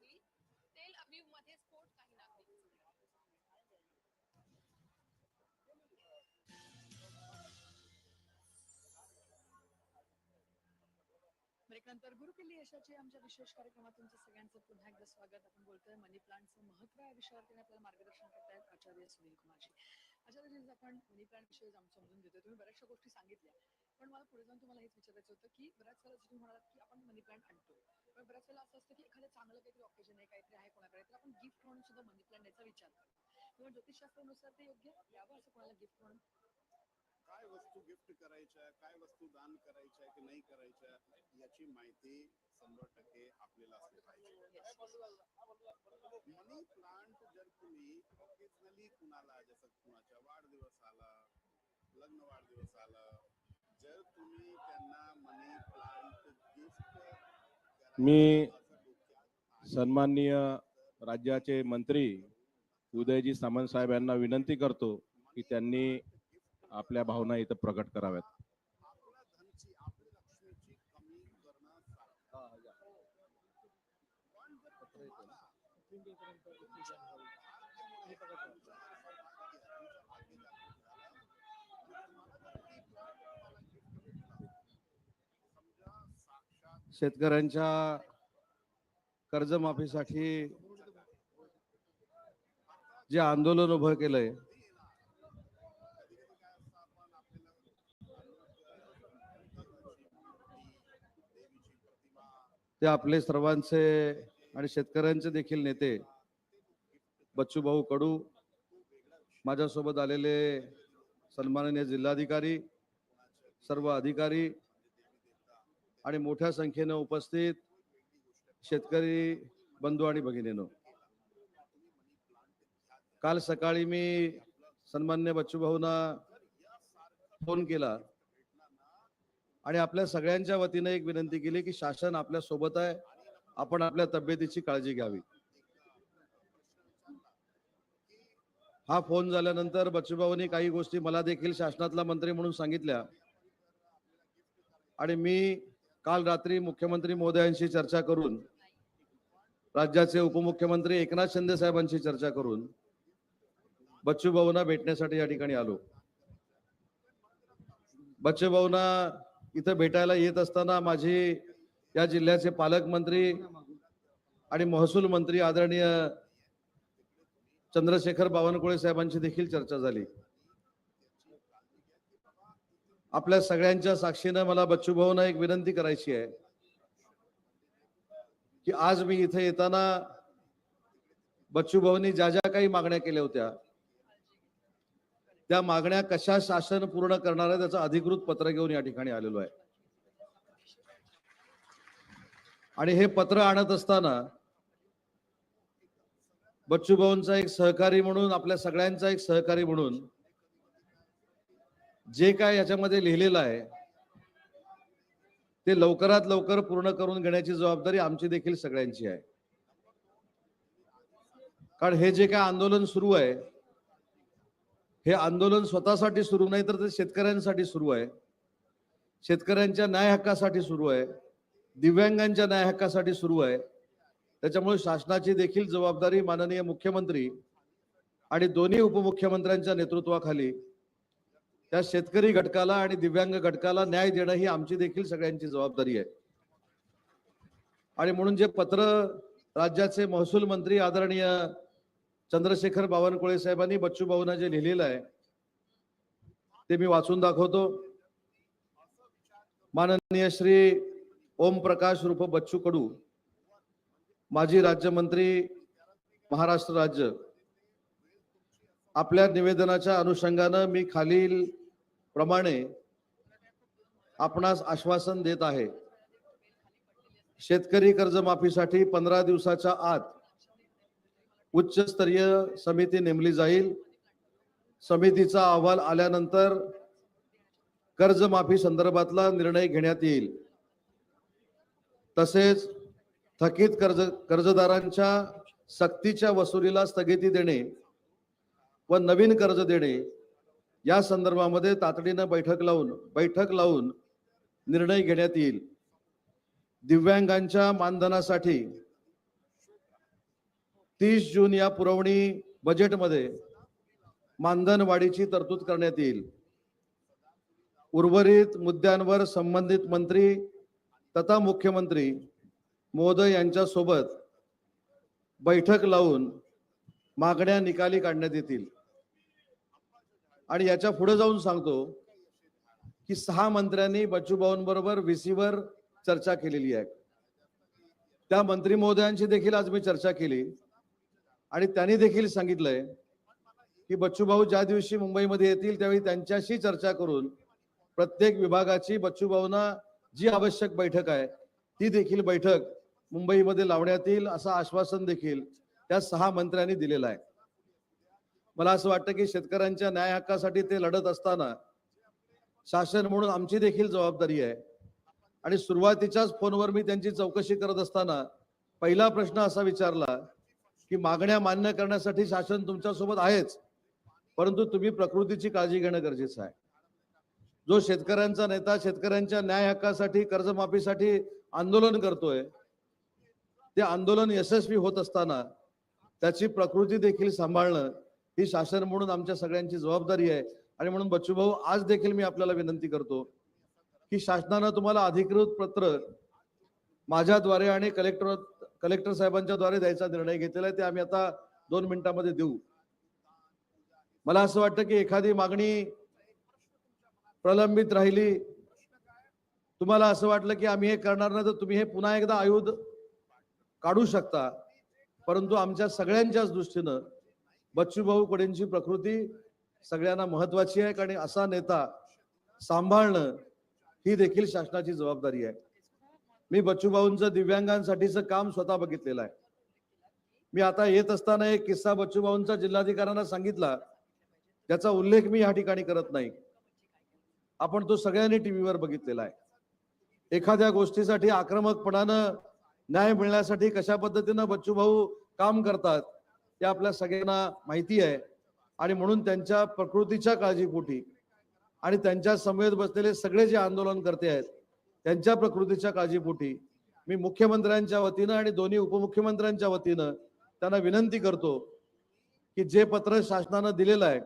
लागली तेल अभिवमध्ये स्फोट काही नागरिक ब्रेकनंतर गुरुकिल्ली यशाची आमच्या विशेष कार्यक्रमात तुमचं सगळ्यांचं पुन्हा एकदा स्वागत. आपण बोलतोय मनी प्लांटचं महत्त्व या विषयावरती आपल्याला मार्गदर्शन करतायत आचार्य सुनील कुमारजी. आचार्यजी आपण मनी प्लांट विषयी समजून घेतोय. तुम्ही बऱ्याचशा गोष्टी सांगितल्या. पण मला पुढे जाऊन तुम्हाला हेच विचारायचं होतं की बऱ्याच वेळा तुम्ही म्हणालात की आपण मनी प्लांट आणतो. पण बऱ्याच वेळेला असं असतं की एखादं चांगलं काहीतरी ऑकेजन आहे काहीतरी आहे कोणाकडे तर आपण गिफ्ट म्हणून सुद्धा मनी प्लांट याचा विचार करतो. किंवा ज्योतिषशास्त्रानुसार ते योग्य यावं असं कोणाला गिफ्ट म्हणून काय वस्तू गिफ्ट करायच्या काय वस्तू दान करायच्या की नाही करायच्या याची माहिती शंभर टक्के आपल्याला असली पाहिजे. मनी प्लांट जर तुम्ही ऑकेजनली कुणाला जसं कुणाच्या वाढदिवस आला लग्न वाढदिवस आला जर तुम्ही त्यांना मनी प्लांट गिफ्ट मी सन्माननीय राज्याचे मंत्री उदयजी सामंत साहेब यांना विनंती करतो की त्यांनी आपल्या भावना इथं प्रकट कराव्यात. शेतकऱ्यांच्या कर्जमाफीसाठी जे आंदोलन उभं केलंय ते आपले सर्वांचे आणि शेतकऱ्यांचे देखील नेते बच्चू भाऊ कडू माझ्यासोबत आलेले सन्माननीय जिल्हाधिकारी सर्व अधिकारी आणि मोठ्या संख्येनं उपस्थित शेतकरी बंधू आणि भगिनीनो. काल सकाळी मी सन्मान्य बच्चूभाऊना फोन केला. आणि आपल्या सगळ्यांच्या वतीने एक विनंती केली की शासन आपल्यासोबत आहे. आपण आपल्या तब्येतीची काळजी घ्यावी. हा फोन झाल्यानंतर बच्चूभाऊनी काही गोष्टी मला देखील शासनातला मंत्री म्हणून सांगितल्या. आणि मी काल रात्री मुख्यमंत्री महोदयांशी चर्चा करून राज्याचे उपमुख्यमंत्री एकनाथ शिंदे साहेबांशी चर्चा करून बच्चूभाऊंना भेटण्यासाठी या ठिकाणी आलो. बच्चूभाऊंना इथं भेटायला येत असताना माझी या जिल्ह्याचे पालकमंत्री आणि महसूल मंत्री आदरणीय चंद्रशेखर बावनकुळे साहेबांची देखील चर्चा झाली. आपल्या सगळ्यांच्या साक्षीनं मला बच्चू भाऊना एक विनंती करायची आहे की आज मी इथे येताना बच्चू भाऊनी ज्या ज्या काही मागण्या केल्या होत्या त्या मागण्या कशा शासन पूर्ण करणार आहे त्याचं अधिकृत पत्र घेऊन या ठिकाणी आलेलो आहे. आणि हे पत्र आणत असताना बच्चू भाऊंचा एक सहकारी म्हणून आपल्या सगळ्यांचा एक सहकारी म्हणून जे काय याच्यामध्ये लिहिलेलं आहे ते लवकरात लवकर पूर्ण करून घेण्याची जबाबदारी आमची देखील सगळ्यांची आहे. कारण हे जे काय आंदोलन सुरू आहे हे आंदोलन स्वतःसाठी सुरू नाही तर ते शेतकऱ्यांसाठी सुरू आहे. शेतकऱ्यांच्या न्याय हक्कासाठी सुरू आहे. दिव्यांगांच्या न्याय हक्कासाठी सुरू आहे. त्याच्यामुळे शासनाची देखील जबाबदारी माननीय मुख्यमंत्री आणि दोन्ही उपमुख्यमंत्र्यांच्या नेतृत्वाखाली त्या शेतकरी घटकाला आणि दिव्यांग घटकाला न्याय देणं ही आमची देखील सगळ्यांची जबाबदारी आहे. आणि म्हणून जे पत्र राज्याचे महसूल मंत्री आदरणीय चंद्रशेखर बावनकुळे साहेबांनी बच्चू भाऊना जे लिहिलेलं आहे ते मी वाचून दाखवतो. माननीय श्री ओम प्रकाश रूप बच्चू कडू माजी राज्यमंत्री महाराष्ट्र राज्य आपल्या निवेदनाच्या अनुषंगानं मी खालील प्रमाणे आपणास आश्वासन देत आहे. शेतकरी कर्जमाफीसाठी पंधरा दिवसाच्या आत उच्चस्तरीय समिती नेमली जाईल. समितीचा अहवाल आल्यानंतर कर्जमाफी संदर्भातला निर्णय घेण्यात येईल. तसेच थकीत कर्ज कर्जदारांच्या सक्तीच्या वसुलीला स्थगिती देणे व नवीन कर्ज देणे या संदर्भामध्ये तातडीनं बैठक लावून बैठक लावून निर्णय घेण्यात येईल. दिव्यांगांच्या मानधनासाठी तीस जून या पुरवणी बजेटमध्ये मानधन वाढीची तरतूद करण्यात येईल. उर्वरित मुद्द्यांवर संबंधित मंत्री तथा मुख्यमंत्री महोदय यांच्यासोबत बैठक लावून मागण्या निकाली काढण्यात येतील. आणि याच्यापुढे जाऊन सांगतो की सहा मंत्र्यांनी बच्चू भाऊंबरोबर व्हीसीवर चर्चा केलेली आहे. त्या मंत्री महोदयांची देखील आज मी चर्चा केली. आणि त्यांनी देखील सांगितलंय की बच्चू भाऊ ज्या दिवशी मुंबईमध्ये येतील त्यावेळी त्यांच्याशी चर्चा करून प्रत्येक विभागाची बच्चू भाऊंना जी आवश्यक बैठक आहे ती देखील बैठक मुंबईमध्ये लावण्यात येईल असं आश्वासन देखील त्या सहा मंत्र्यांनी दिलेलं आहे. मला असं वाटतं की शेतकऱ्यांच्या न्याय हक्कासाठी ते लढत असताना शासन म्हणून आमची देखील जबाबदारी आहे. आणि सुरुवातीच्याच फोनवर मी त्यांची चौकशी करत असताना पहिला प्रश्न असा विचारला की मागण्या मान्य करण्यासाठी शासन तुमच्यासोबत आहेच. परंतु तुम्ही प्रकृतीची काळजी घेणं गरजेचं आहे. जो शेतकऱ्यांचा नेता शेतकऱ्यांच्या न्याय हक्कासाठी कर्जमाफीसाठी आंदोलन करतोय ते आंदोलन यशस्वी होत असताना त्याची प्रकृती देखील सांभाळणं ही शासन म्हणून आमच्या सगळ्यांची जबाबदारी आहे. आणि म्हणून बच्चू भाऊ आज देखील मी आपल्याला विनंती करतो की शासनानं तुम्हाला अधिकृत पत्र माझ्याद्वारे आणि कलेक्टर कलेक्टर साहेबांच्या द्वारे द्यायचा निर्णय घेतलेला आहे ते आम्ही आता दोन मिनिटांमध्ये देऊ. मला असं वाटतं की एखादी मागणी प्रलंबित राहिली तुम्हाला असं वाटलं की आम्ही हे करणार नाही तर तुम्ही हे पुन्हा एकदा आयुध काढू शकता. परंतु आमच्या सगळ्यांच्याच दृष्टीनं बच्चूभाऊ कडेंची प्रकृती सगळ्यांना महत्वाची आहे कारण असा नेता सांभाळणं ही देखील शासनाची जबाबदारी आहे. मी बच्चूभाऊंचं दिव्यांगांसाठीचं काम स्वतः बघितलेलं आहे. मी आता येत असताना एक किस्सा बच्चूभाऊंचा जिल्हाधिकाऱ्यांना सांगितला. त्याचा उल्लेख मी या ठिकाणी करत नाही. आपण तो सगळ्यांनी टीव्हीवर बघितलेला आहे. एखाद्या गोष्टीसाठी आक्रमकपणानं न्याय मिळण्यासाठी कशा पद्धतीनं बच्चूभाऊ काम करतात हे आपल्या सगळ्यांना माहिती आहे. आणि म्हणून त्यांच्या प्रकृतीच्या काळजीपोटी आणि त्यांच्या समवेत बसलेले सगळे जे आंदोलन करते आहेत त्यांच्या प्रकृतीच्या काळजीपोटी. मी मुख्यमंत्र्यांच्या वतीनं आणि दोन्ही उपमुख्यमंत्र्यांच्या वतीनं त्यांना विनंती करतो की जे पत्र शासनानं दिलेलं आहे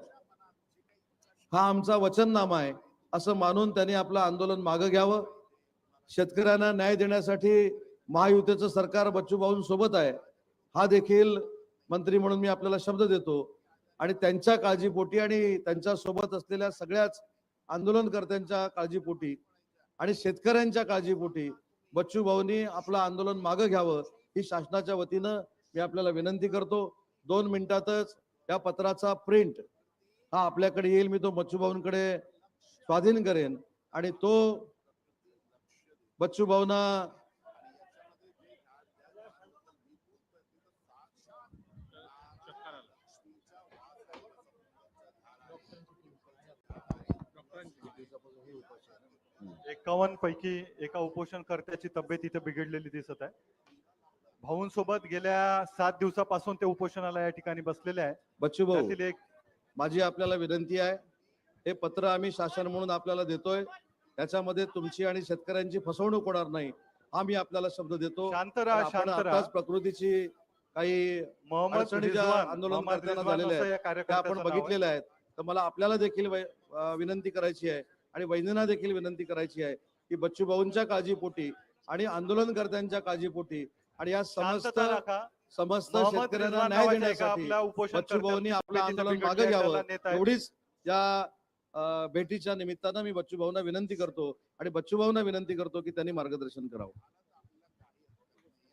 हा आमचा वचननामा आहे असं मानून त्यांनी आपलं आंदोलन मागं घ्यावं. शेतकऱ्यांना न्याय देण्यासाठी महायुतीचं सरकार बच्चू सोबत आहे हा देखील मंत्री म्हणून मी आपल्याला शब्द देतो. आणि त्यांच्या काळजीपोटी आणि त्यांच्यासोबत असलेल्या सगळ्याच आंदोलनकर्त्यांच्या काळजीपोटी आणि शेतकऱ्यांच्या काळजीपोटी बच्चू भाऊनी आपलं आंदोलन मागं घ्यावं ही शासनाच्या वतीनं मी आपल्याला विनंती करतो. दोन मिनिटातच या पत्राचा प्रिंट हा आपल्याकडे येईल मी तो बच्चू भाऊंकडे स्वाधीन करेन. आणि तो बच्चू भाऊना एकावन्न पैकी एका उपोषणकर्त्याची तब्येत इथे बिघडलेली दिसत आहे. भाऊंसोबत गेल्या सात दिवसापासून ते उपोषणाला या ठिकाणी बसलेले आहे. बच्चू भाऊ त्यातील एक माझी आपल्याला विनंती आहे हे पत्र आम्ही शासन म्हणून आपल्याला देतोय त्याच्यामध्ये तुमची आणि शेतकऱ्यांची फसवणूक होणार नाही हा मी आपल्याला शब्द देतो. शांत राहा आपण शांत राहा. प्रकृतीची काही मोहम्मद अडचणी ज्या रिजवान आंदोलन मोहम्मद करताना रिजवान झालेल्या असं या त्या आपण नाव आहे. बघितलेल्या आहेत. तर मला आपल्याला देखील वै- अं, विनंती करायची आहे आणि वैद्यना देखील विनंती करायची आहे की बच्चू भाऊंच्या काळजीपोटी आणि आंदोलनकर्त्यांच्या काळजीपोटी आणि या समस्त समस्त शेतकऱ्यांना न्याय देण्यासाठी बच्चू भाऊंनी आपलं आंदोलन मागे घ्यावं. एवढीच या भेटीच्या निमित्तानं मी बच्चू भाऊंना विनंती करतो आणि बच्चू भाऊंना विनंती करतो की त्यांनी मार्गदर्शन करावं.